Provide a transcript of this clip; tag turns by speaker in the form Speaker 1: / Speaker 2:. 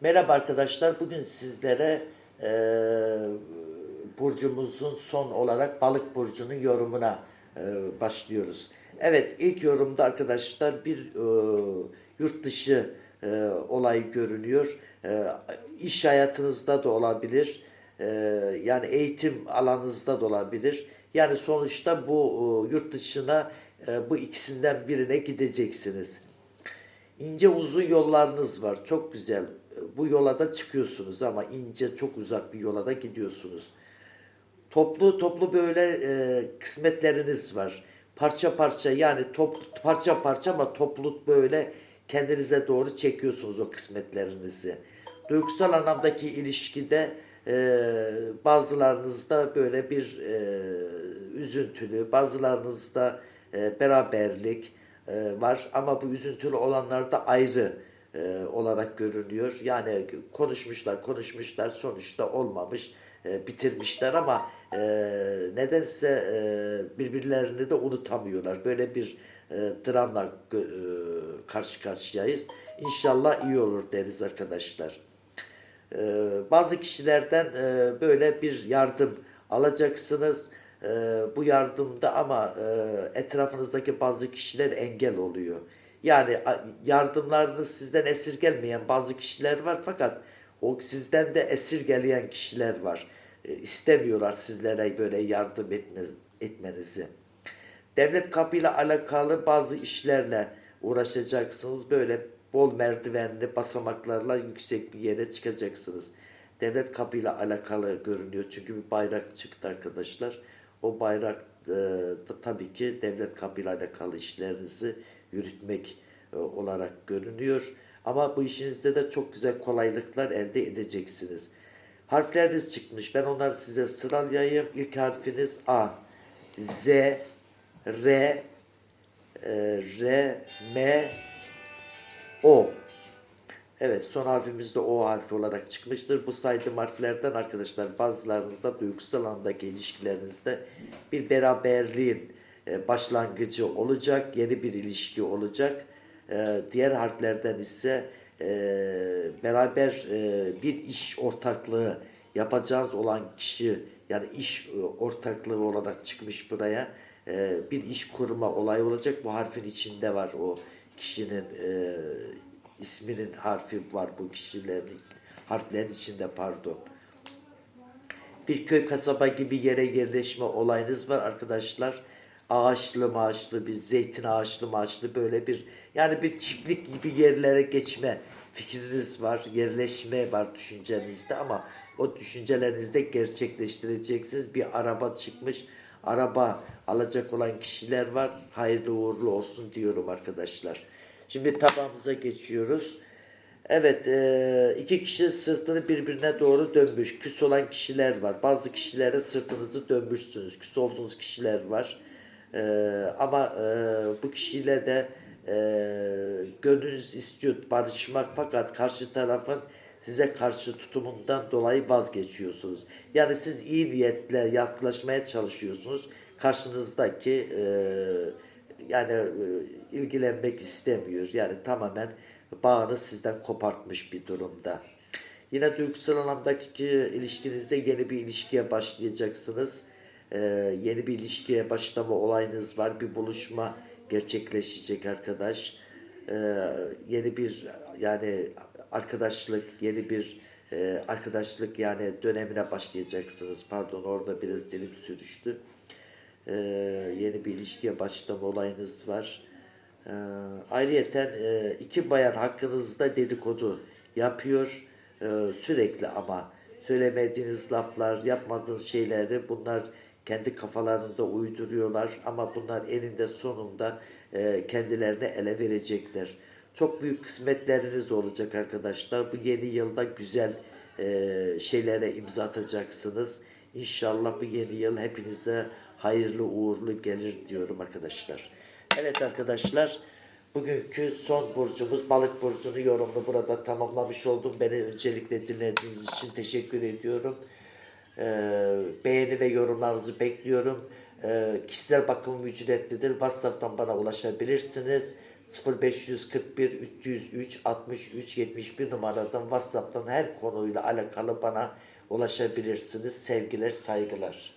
Speaker 1: Merhaba arkadaşlar. Bugün sizlere e, burcumuzun son olarak balık burcunun yorumuna e, başlıyoruz. Evet ilk yorumda arkadaşlar bir e, yurt dışı e, olay görünüyor. E, iş hayatınızda da olabilir. E, yani eğitim alanınızda da olabilir. Yani sonuçta bu e, yurt dışına e, bu ikisinden birine gideceksiniz. İnce uzun yollarınız var. Çok güzel. Bu yola da çıkıyorsunuz ama ince çok uzak bir yola da gidiyorsunuz. Toplu toplu böyle e, kısmetleriniz var. Parça parça yani top, parça parça ama toplu böyle kendinize doğru çekiyorsunuz o kısmetlerinizi. Duygusal anlamdaki ilişkide e, bazılarınızda böyle bir e, üzüntülü, bazılarınızda e, beraberlik e, var ama bu üzüntülü olanlar da ayrı e, olarak görünüyor. Yani konuşmuşlar, konuşmuşlar, sonuçta olmamış, e, bitirmişler ama nedense birbirlerini de unutamıyorlar. Böyle bir dramla karşı karşıyayız. İnşallah iyi olur deriz arkadaşlar. Bazı kişilerden böyle bir yardım alacaksınız. Ee, bu yardımda ama e, etrafınızdaki bazı kişiler engel oluyor. Yani yardımlarınız sizden esirgelmeyen bazı kişiler var fakat o sizden de esirgeleyen kişiler var. E, istemiyorlar sizlere böyle yardım etmez, etmenizi. Devlet kapıyla alakalı bazı işlerle uğraşacaksınız. Böyle bol merdivenli basamaklarla yüksek bir yere çıkacaksınız. Devlet kapıyla alakalı görünüyor. Çünkü bir bayrak çıktı arkadaşlar. O bayrak e, da tabii ki devlet kapıyla alakalı işlerinizi yürütmek e, olarak görünüyor. Ama bu işinizde de çok güzel kolaylıklar elde edeceksiniz. Harfleriniz çıkmış. Ben onları size sıralayayım. İlk harfiniz A. Z, R, e, R, M, O. Evet son harfimiz de O harfi olarak çıkmıştır. Bu saydığım harflerden arkadaşlar bazılarınızda duygusal andaki ilişkilerinizde bir beraberliğin e, başlangıcı olacak. Yeni bir ilişki olacak. E, diğer harflerden ise e, beraber bir iş ortaklığı yapacağız olan kişi yani iş ortaklığı olarak çıkmış buraya bir iş kurma olayı olacak. Bu harfin içinde var o kişinin isminin harfi var bu kişilerin harflerin içinde pardon. Bir köy kasaba gibi yere yerleşme olayınız var arkadaşlar. Ağaçlı maaşlı bir zeytin ağaçlı maaşlı böyle bir yani bir çiftlik gibi yerlere geçme fikriniz var. Yerleşme var düşüncenizde ama o düşüncelerinizde gerçekleştireceksiniz. Bir araba çıkmış. Araba alacak olan kişiler var. Hayırlı uğurlu olsun diyorum arkadaşlar. Şimdi tabağımıza geçiyoruz. Evet, e, iki kişi sırtını birbirine doğru dönmüş. Küs olan kişiler var. Bazı kişilere sırtınızı dönmüşsünüz. Küs olduğunuz kişiler var. E, ama e, bu kişiyle de gönlünüz istiyor barışmak fakat karşı tarafın size karşı tutumundan dolayı vazgeçiyorsunuz. Yani siz iyi niyetle yaklaşmaya çalışıyorsunuz. Karşınızdaki yani ilgilenmek istemiyor. Yani tamamen bağını sizden kopartmış bir durumda. Yine duygusal anlamdaki ilişkinizde yeni bir ilişkiye başlayacaksınız. Ee, yeni bir ilişkiye başlama olayınız var. Bir buluşma gerçekleşecek arkadaş. Ee, yeni bir yani arkadaşlık, yeni bir e, arkadaşlık yani dönemine başlayacaksınız. Pardon orada biraz dilim sürüştü. Ee, yeni bir ilişkiye başlama olayınız var. Ee, ayrıyeten e, iki bayan hakkınızda dedikodu yapıyor Ee, sürekli ama söylemediğiniz laflar, yapmadığınız şeyleri bunlar kendi kafalarında uyduruyorlar ama bunlar eninde sonunda e, kendilerine ele verecekler. Çok büyük kısmetleriniz olacak arkadaşlar. Bu yeni yılda güzel e, şeylere imza atacaksınız. İnşallah bu yeni yıl hepinize hayırlı uğurlu gelir diyorum arkadaşlar. Evet arkadaşlar bugünkü son burcumuz balık burcunu yorumunu burada tamamlamış oldum. Beni öncelikle dinlediğiniz için teşekkür ediyorum. Ee, beğeni ve yorumlarınızı bekliyorum. Ee, kişisel bakımım ücretlidir. WhatsApp'tan bana ulaşabilirsiniz. 0541 303 63 71 numaradan WhatsApp'tan her konuyla alakalı bana ulaşabilirsiniz. Sevgiler, saygılar.